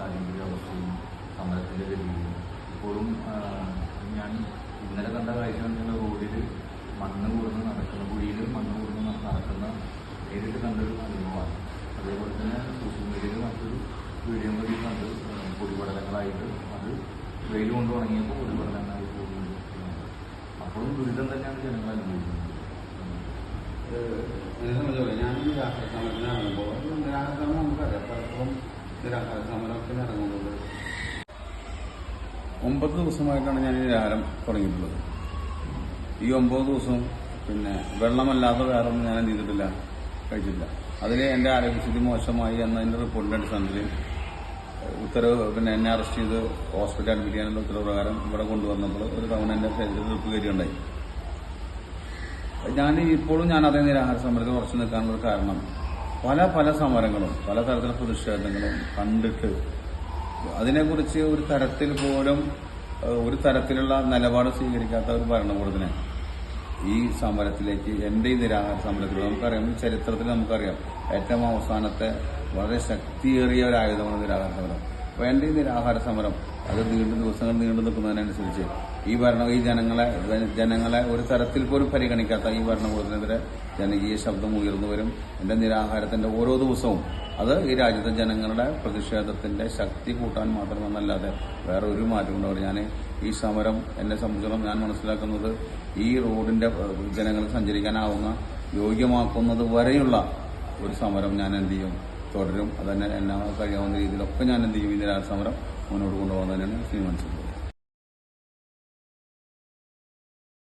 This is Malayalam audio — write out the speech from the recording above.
സാഹചര്യ അവസ്ഥയും സമരത്തിന്റെ ഗതിയും ഇപ്പോഴും ഞാൻ ഇന്നലെ കണ്ട കാഴ്ച എന്നുള്ള റോഡിൽ മണ്ണ് കൂടുന്ന നടക്കുന്ന കുഴിയിൽ മണ്ണ് കൂടുന്ന നടക്കുന്ന നേരിട്ട് കണ്ടൊരു അനുഭവമാണ്. അതേപോലെ തന്നെ സോഷ്യൽ മീഡിയയിൽ മറ്റൊരു വീഡിയോ കൂടി കണ്ട് പൊടിപടലങ്ങളായിട്ട് അത് വെയിൽ കൊണ്ട് തുടങ്ങിയപ്പോൾ പൊടിപടലങ്ങളായി പോകുന്നുണ്ട്. അപ്പോഴും ദുരിതം തന്നെയാണ് ജനങ്ങൾ അനുഭവിക്കുന്നത്. ഞാനും രാഷ്ട്രീയ സമരത്തിനാണ് പോകുന്നത് നിരാഹാര നമുക്കറിയാം. പലപ്പോഴും നിരാഹാര സമരം ഇറങ്ങുന്നത് ഒമ്പത് ദിവസമായിട്ടാണ് ഞാൻ ഈ ആരം തുടങ്ങിയിട്ടുള്ളത്. ഈ ഒമ്പത് ദിവസം പിന്നെ വെള്ളമല്ലാതെ വേറെ ഒന്നും ഞാൻ എന്ത് ചെയ്തിട്ടില്ല കഴിച്ചിട്ടില്ല. അതിൽ എന്റെ ആരോഗ്യസ്ഥിതി മോശമായി എന്നതിന്റെ റിപ്പോർട്ടിന്റെ അടിസ്ഥാനത്തിൽ ഉത്തരവ് പിന്നെ എന്നെ അറസ്റ്റ് ചെയ്ത് ഹോസ്പിറ്റലിൽ അഡ്മിറ്റ് ചെയ്യാനുള്ള ഉത്തരവ് പ്രകാരം ഇവിടെ കൊണ്ടുവന്നപ്പോൾ ഒരു തവണ എന്റെ ശരീരത്തിൽ കയറിയുണ്ടായി ഞാൻ ഇപ്പോഴും ഞാൻ അതേ നിരാഹാര സമരത്തിൽ ഉറച്ചു നിൽക്കാനുള്ള കാരണം പല പല സമരങ്ങളും പല തരത്തിലുള്ള പ്രതിഷേധങ്ങളും കണ്ടിട്ട് അതിനെക്കുറിച്ച് ഒരു തരത്തിൽ പോലും ഒരു തരത്തിലുള്ള നിലപാട് സ്വീകരിക്കാത്ത ഒരു ഭരണകൂടത്തിനെ ഈ സമരത്തിലേക്ക് എന്റെ ഈ നിരാഹാര സമരത്തിൽ നമുക്കറിയാം ചരിത്രത്തിൽ നമുക്കറിയാം ഏറ്റവും അവസാനത്തെ വളരെ ശക്തിയേറിയ ഒരു ആയുധമാണ് നിരാഹാര സമരം. അപ്പോൾ ആഹാര സമരം. അത് നീണ്ടു ദിവസങ്ങൾ നീണ്ടു നിൽക്കുന്നതിനനുസരിച്ച് ഈ ഭരണ ഈ ജനങ്ങളെ ജനങ്ങളെ ഒരു തരത്തിൽ പോലും പരിഗണിക്കാത്ത ഈ ഭരണകൂടത്തിനെതിരെ ജനകീയ ശബ്ദം ഉയർന്നു വരും. എന്റെ നിരാഹാരത്തിന്റെ ഓരോ ദിവസവും അത് ഈ രാജ്യത്തെ ജനങ്ങളുടെ പ്രതിഷേധത്തിന്റെ ശക്തി കൂട്ടാൻ മാത്രമെന്നല്ലാതെ വേറെ ഒരു മാറ്റം ഉണ്ടാവില്ല. ഞാൻ ഈ സമരം എന്നെ സംബന്ധിച്ചിടത്തോളം ഞാൻ മനസ്സിലാക്കുന്നത് ഈ റോഡിന്റെ ജനങ്ങൾ സഞ്ചരിക്കാനാവുന്ന യോഗ്യമാക്കുന്നത് വരെയുള്ള ഒരു സമരം ഞാൻ എന്ത് ചെയ്യും? തുടരും. അതന്നെ എല്ലാ കഴിയാവുന്ന രീതിയിലൊക്കെ ഞാൻ എന്ത് ചെയ്യും? ഇതിന്റെ നിരാഹാര സമരം മുന്നോട്ട് കൊണ്ടുപോകാൻ തന്നെയാണ് തീരുമാനിച്ചത്